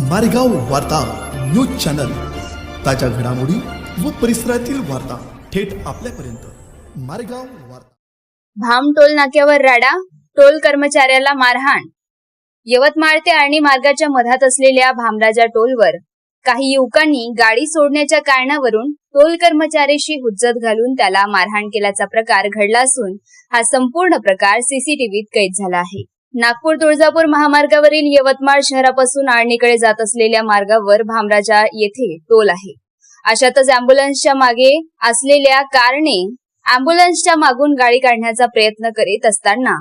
मारेगाव वार्ता news channel. ताज्या घडामोडी व परिसरातील वार्ता थेट आपल्यापर्यंत. मारेगाव वार्ता. भाम टोल नाक्यावर राडा टोल कर्मचाऱ्याला मारहाण. यवतमाळ ते आर्णी मार्गाच्या मधात असलेल्या भामराजा टोलवर काही युवकांनी गाडी सोडण्याच्या कारणावरून टोल कर्मचाऱ्याशी हुज्जत घालून त्याला मारहाण केल्याचा प्रकार घडला असून हा संपूर्ण प्रकार सीसीटीव्हीत कैद झाला आहे. नागपूर तुळजापूर महामार्गावरील यवतमाळ शहरापासून आळणीकडे जात असलेल्या मार्गावर भामराजा येथे टोल आहे. अशातच अँब्युलन्सच्या मागे असलेल्या कारने अँब्युलन्सच्या मागून गाडी काढण्याचा प्रयत्न करीत असताना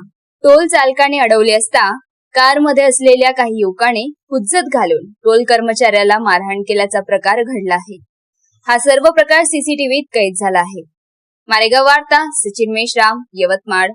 टोल चालकाने अडवले असता कारमध्ये असलेल्या काही युवकाने हुज्जत घालून टोल कर्मचाऱ्याला मारहाण केल्याचा प्रकार घडला आहे. हा सर्व प्रकार सीसीटीव्हीत कैद झाला आहे. मारेगाव वार्ता सचिन मेश्राम यवतमाळ.